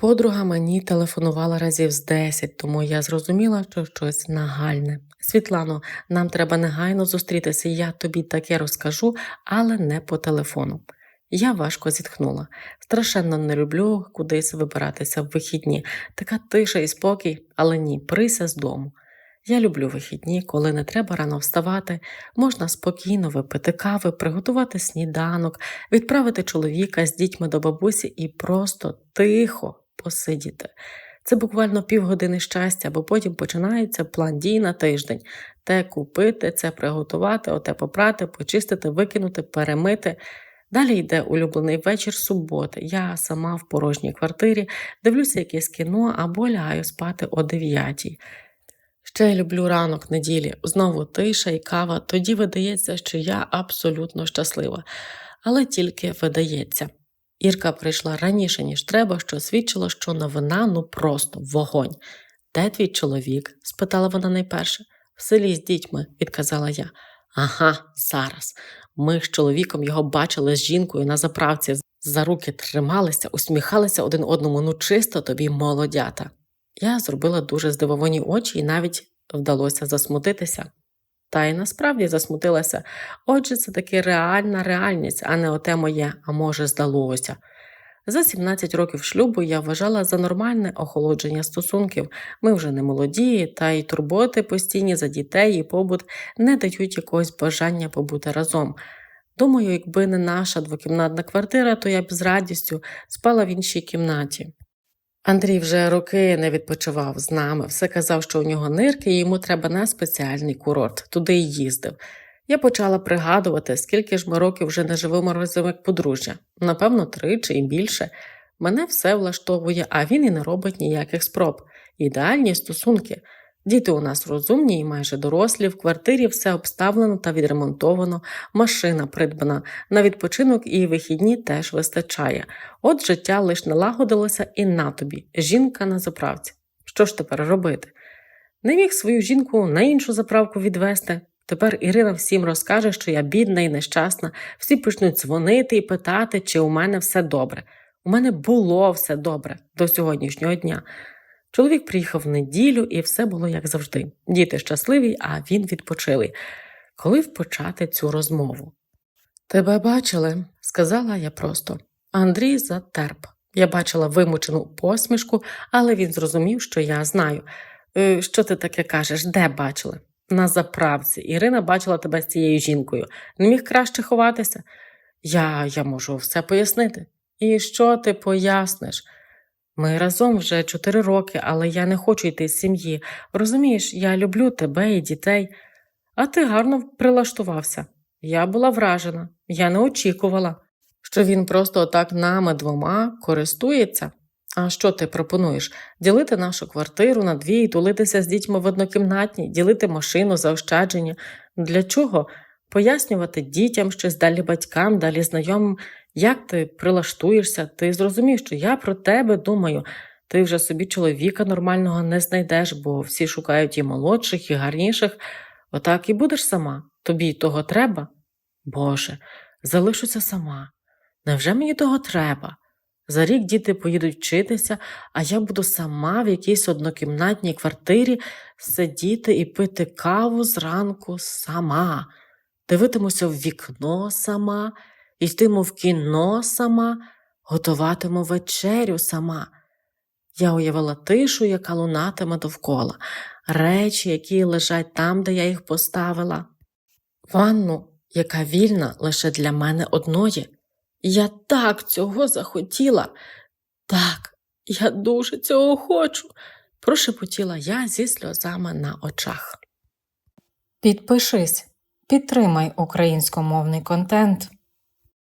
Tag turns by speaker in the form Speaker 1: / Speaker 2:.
Speaker 1: Подруга мені телефонувала разів з 10, тому я зрозуміла, що щось нагальне. Світлано, нам треба негайно зустрітися, я тобі таке розкажу, але не по телефону. Я важко зітхнула. Страшенно не люблю кудись вибиратися в вихідні. Така тиша і спокій, але ні, прися з дому. Я люблю вихідні, коли не треба рано вставати, можна спокійно випити кави, приготувати сніданок, відправити чоловіка з дітьми до бабусі і просто тихо посидіти. Це буквально півгодини щастя, бо потім починається план дій на тиждень: те купити, це приготувати, оте попрати, почистити, викинути, перемити. Далі йде улюблений вечір суботи. Я сама в порожній квартирі дивлюся якесь кіно або лягаю спати о дев'ятій. Ще я люблю ранок неділі, знову тиша і кава, тоді видається, що я абсолютно щаслива, але тільки видається. Ірка прийшла раніше, ніж треба, що свідчило, що новина ну просто вогонь. Де твій чоловік? спитала вона найперше. В селі з дітьми, відказала я. Ага, зараз. Ми з чоловіком його бачили з жінкою на заправці, за руки трималися, усміхалися один одному, ну чисто тобі молодята. Я зробила дуже здивовані очі і навіть вдалося засмутитися. Та й насправді засмутилася. Отже, це таки реальна реальність, а не оте моє, а може, здалося. За 17 років шлюбу я вважала за нормальне охолодження стосунків. Ми вже не молоді, та й турботи постійні за дітей і побут не дають якогось бажання побути разом. Думаю, якби не наша двокімнатна квартира, то я б з радістю спала в іншій кімнаті. Андрій вже роки не відпочивав з нами, все казав, що у нього нирки, і йому треба на спеціальний курорт, туди й їздив. Я почала пригадувати, скільки ж ми років вже не живемо разом як подружжя. Напевно, три чи й більше. Мене все влаштовує, а він і не робить ніяких спроб. Ідеальні стосунки. Діти у нас розумні і майже дорослі, в квартирі все обставлено та відремонтовано, машина придбана, на відпочинок і вихідні теж вистачає. От життя лиш налагодилося і на тобі, жінка на заправці. Що ж тепер робити? Не міг свою жінку на іншу заправку відвести. Тепер Ірина всім розкаже, що я бідна і нещасна, всі почнуть дзвонити і питати, чи у мене все добре. У мене було все добре до сьогоднішнього дня. Чоловік приїхав в неділю, і все було як завжди. Діти щасливі, а він відпочилий. Коли почати цю розмову? Тебе бачили, сказала я просто. Андрій затерп. Я бачила вимучену посмішку, але він зрозумів, що я знаю. «Е, Що ти таке кажеш? Де бачили? На заправці. Ірина бачила тебе з цією жінкою. Не міг краще ховатися. Я, я можу все пояснити. І що ти поясниш? Ми разом вже чотири роки, але я не хочу йти з сім'ї. Розумієш, я люблю тебе і дітей. А ти гарно прилаштувався. Я була вражена, я не очікувала, що він просто отак нами двома користується. А що ти пропонуєш? Ділити нашу квартиру на дві тулитися з дітьми в однокімнатній, ділити машину, заощадження. Для чого? Пояснювати дітям щось далі батькам, далі знайомим, як ти прилаштуєшся, ти зрозумієш, що я про тебе думаю. Ти вже собі чоловіка нормального не знайдеш, бо всі шукають і молодших, і гарніших. Отак і будеш сама. Тобі того треба? Боже, залишуся сама. Невже мені того треба? За рік діти поїдуть вчитися, а я буду сама в якійсь однокімнатній квартирі сидіти і пити каву зранку сама, дивитимуся в вікно сама, йтиму в кіно сама, готуватиму вечерю сама. Я уявила тишу, яка лунатиме довкола, речі, які лежать там, де я їх поставила, ванну, яка вільна лише для мене одної. Я так цього захотіла. Так, я дуже цього хочу, прошепотіла я зі сльозами на очах.
Speaker 2: Підпишись, підтримай українськомовний контент.